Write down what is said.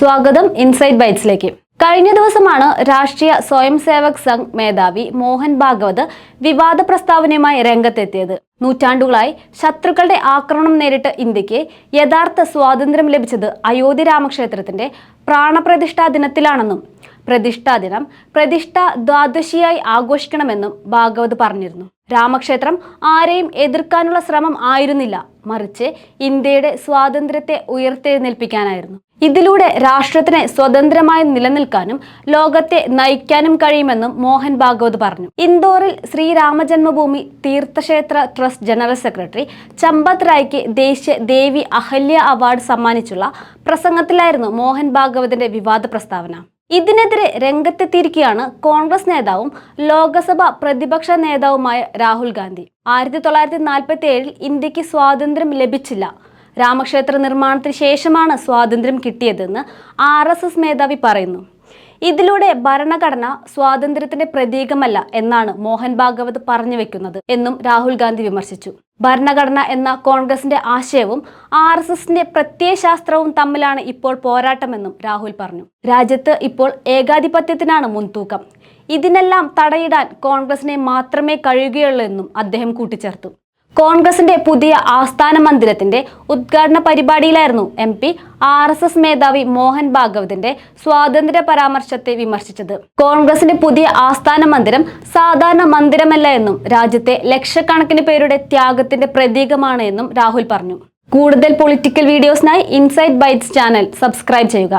സ്വാഗതം ഇൻസൈറ്റ് ബൈറ്റ്സിലേക്ക് കഴിഞ്ഞ ദിവസമാണ് രാഷ്ട്രീയ സ്വയം സേവക് സംഘ് മേധാവി മോഹൻ ഭാഗവത് വിവാദ പ്രസ്താവനയുമായി രംഗത്തെത്തിയത്. നൂറ്റാണ്ടുകളായി ശത്രുക്കളുടെ ആക്രമണം നേരിട്ട് ഇന്ത്യയ്ക്ക് യഥാർത്ഥ സ്വാതന്ത്ര്യം ലഭിച്ചത് അയോധ്യ രാമക്ഷേത്രത്തിന്റെ പ്രാണപ്രതിഷ്ഠാ ദിനത്തിലാണെന്നും പ്രതിഷ്ഠാ ദിനം. പ്രതിഷ്ഠ ദ്വാദശിയായി ആഘോഷിക്കണമെന്നും ഭാഗവത് പറഞ്ഞിരുന്നു. രാമക്ഷേത്രം ആരെയും എതിർക്കാനുള്ള ശ്രമം ആയിരുന്നില്ല. മറിച്ച് ഇന്ത്യയുടെ സ്വാതന്ത്ര്യത്തെ ഉയർത്തെഴുന്നേൽപ്പിക്കാനായിരുന്നു. ഇതിലൂടെ രാഷ്ട്രത്തിന് സ്വതന്ത്രമായി നിലനിൽക്കാനും ലോകത്തെ നയിക്കാനും കഴിയുമെന്നും മോഹൻ ഭാഗവത് പറഞ്ഞു. ഇൻഡോറിൽ Sri Ram Janmabhoomi Theerthakshetra trust general secretary Champat റായ്ക്ക് ദേശീയ ദേവി അഹല്യ അവാർഡ് സമ്മാനിച്ചുള്ള പ്രസംഗത്തിലായിരുന്നു മോഹൻ ഭാഗവതിന്റെ വിവാദ പ്രസ്താവന. ഇതിനെതിരെ രംഗത്തെത്തിയിരിക്കുകയാണ് കോൺഗ്രസ് നേതാവും ലോക്സഭ പ്രതിപക്ഷ നേതാവുമായ രാഹുൽ ഗാന്ധി. ആയിരത്തി തൊള്ളായിരത്തി നാൽപ്പത്തി ഏഴിൽ ഇന്ത്യയ്ക്ക് സ്വാതന്ത്ര്യം ലഭിച്ചില്ല. രാമക്ഷേത്ര നിർമ്മാണത്തിന് ശേഷമാണ് സ്വാതന്ത്ര്യം കിട്ടിയതെന്ന് ആർ മേധാവി പറയുന്നു. ഇതിലൂടെ ഭരണഘടന സ്വാതന്ത്ര്യത്തിന്റെ പ്രതീകമല്ല എന്നാണ് മോഹൻ ഭാഗവത് പറഞ്ഞു വെക്കുന്നത് എന്നും രാഹുൽ ഗാന്ധി വിമർശിച്ചു. ഭരണഘടന എന്ന കോൺഗ്രസിന്റെ ആശയവും ആർ എസ് എസിന്റെ പ്രത്യയശാസ്ത്രവും തമ്മിലാണ് ഇപ്പോൾ പോരാട്ടമെന്നും രാഹുൽ പറഞ്ഞു. രാജ്യത്ത് ഇപ്പോൾ ഏകാധിപത്യത്തിനാണ് മുൻതൂക്കം. ഇതിനെല്ലാം തടയിടാൻ കോൺഗ്രസിനെ മാത്രമേ കഴിയുകയുള്ളൂ എന്നും അദ്ദേഹം കൂട്ടിച്ചേർത്തു. കോൺഗ്രസിന്റെ പുതിയ ആസ്ഥാന മന്ദിരത്തിന്റെ ഉദ്ഘാടന പരിപാടിയിലായിരുന്നു M P R S S മേധാവി മോഹൻ ഭാഗവതിന്റെ സ്വാതന്ത്ര്യ പരാമർശത്തെ വിമർശിച്ചത്. കോൺഗ്രസിന്റെ പുതിയ ആസ്ഥാന മന്ദിരം സാധാരണ മന്ദിരമല്ല എന്നും രാജ്യത്തെ ലക്ഷക്കണക്കിന് പേരുടെ ത്യാഗത്തിന്റെ പ്രതീകമാണ് എന്നും രാഹുൽ പറഞ്ഞു. കൂടുതൽ പൊളിറ്റിക്കൽ വീഡിയോസിനായി ഇൻസൈറ്റ് ബൈറ്റ്സ് ചാനൽ സബ്സ്ക്രൈബ് ചെയ്യുക.